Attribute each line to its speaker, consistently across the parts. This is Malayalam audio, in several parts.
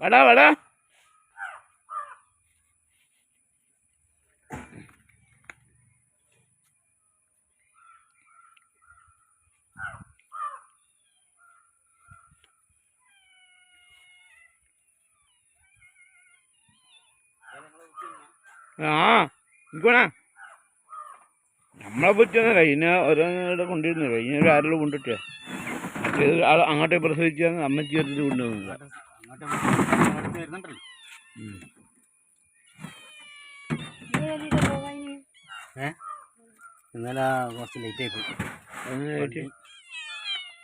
Speaker 1: വാടാ വടാ. ആ ഇരിക്കണ നമ്മളെ പറ്റുന്ന കഴിഞ്ഞ ഓരോന്നിടെ കൊണ്ടിരുന്നു കഴിഞ്ഞ ആരെല്ലാം കൊണ്ടിട്ടേ മറ്റേത് അങ്ങോട്ടേ പ്രസവിച്ചാൽ അമ്മച്ചി കൊണ്ടുവന്നില്ല
Speaker 2: അങ്ങോട്ട് വരുന്നുണ്ടല്ലോ. ഇന്നലെ കുറച്ച് ലേറ്റായി പോയി.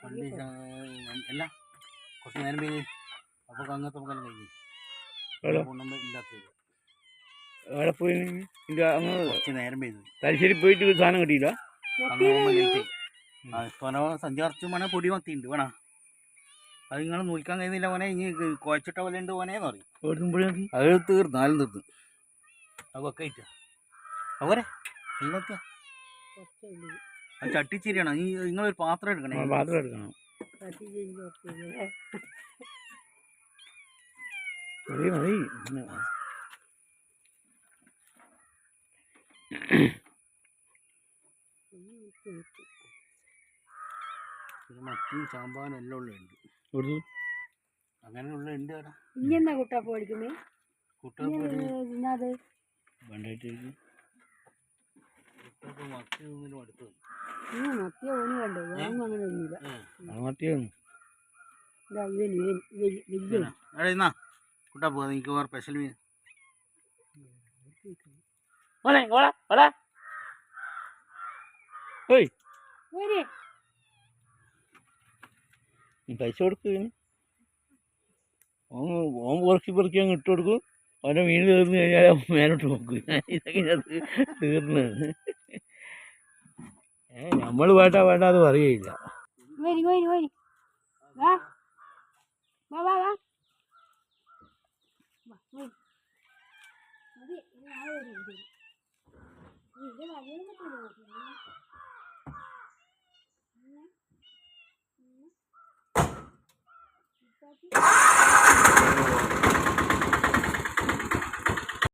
Speaker 2: വണ്ടി അല്ല കുറച്ച് നേരം പോയി അപ്പോൾ അങ്ങനത്തെ നമുക്ക് കഴിഞ്ഞു
Speaker 1: അവിടെ പോയി അങ്ങ്
Speaker 2: കുറച്ച് നേരം പെയ്തു.
Speaker 1: തലശ്ശേരി പോയിട്ട് സാധനം കിട്ടിയില്ല?
Speaker 2: സന്ധ്യ കുറച്ച് മോനെ പൊടി മത്തിയുണ്ട് വേണ? അത് നിങ്ങൾ നൂൽക്കാൻ കഴിയുന്നില്ല മോനെ ഇനി കുഴച്ചിട്ട പോലെ ഉണ്ട് മോനെ പറയും
Speaker 1: ഓടുമ്പോഴേക്ക്
Speaker 2: അത് തീർന്നു നാലും തീർന്നു അതൊക്കെ ആയിട്ടാ അവരെ ആ ചട്ടിച്ചിരിയാണ് ഈ നിങ്ങളൊരു പാത്രം എടുക്കണേ
Speaker 1: പാത്രം എടുക്കണം മതി മതി പിന്നെ
Speaker 2: പിന്നെ മത്തിയും സാമ്പാനും എല്ലാം ഉള്ളുണ്ട്
Speaker 1: കൊടുത്തു
Speaker 2: അങ്ങനെയുള്ള ഉണ്ട് അവിടെ
Speaker 3: ഇനിയെന്നാ കുട്ടാ പോടിക്കുന്നേ
Speaker 2: കുട്ടികൾക്ക്
Speaker 3: ഇതിനത്
Speaker 1: വേണ്ടായിട്ട്
Speaker 2: കുട്ടികൾക്ക് മത്തി ഒന്നിനും അടുത്ത്
Speaker 3: ഇനി മത്തിയ ഓന് വേണ്ടേ. ഒന്നും അങ്ങനെ ഒന്നുമില്ല
Speaker 1: അത് മത്തിയാണ്
Speaker 3: ഇതാ ഇവൻ ഇവൻ ഇവൻ വലിയ
Speaker 2: അവിടെ എന്നാ കുട്ടാ പോകാം എനിക്ക് വേറെ സ്പെഷ്യൽ മീൻ
Speaker 1: ഓടാ ഓയ്
Speaker 3: ഓനെ
Speaker 1: നീ പൈസ കൊടുക്കും ഓം ഓൻ പെറുക്കി പെറുക്കി അങ്ങ് ഇട്ട് കൊടുക്കും. അവന്റെ മീൻ തീർന്നു കഴിഞ്ഞാൽ മേലോട്ട് നോക്കും. ഇതൊക്കെ ഞാൻ തീർന്ന്. ഏ നമ്മൾ വേണ്ട വേണ്ട അത് പറയുകയില്ല.
Speaker 3: ഇത്. ഇത് Thank you.